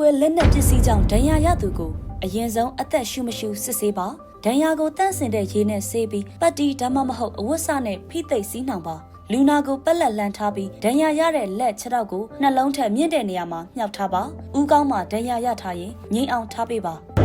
ကွဲလက်နက်ပစ္စည်းကြောင့်ဒဏ်ရာရသူကိုအရင်ဆုံးအသက်ရှူမရှူစစ်ဆေးပါဒဏ်ရာကိုတန့်စင်တဲ့ရေနဲ့ဆေးပြီးပတ်တီဒါမှမဟုတ်အဝတ်စနဲ့ဖိသိပ်စီးနှောင်ပါလူနာကိုပက်လက်လန်ထားပြီးဒဏ်ရာရတဲ့လက်ခြေထောက်ကိုနှလုံးထက်မြင့်တဲ့နေရာမှာမြှောက်ထားပါ။ဥကောင်းမှာဒဏ်ရာရထားရင်ငိမ့်အောင်ထားပေးပါ။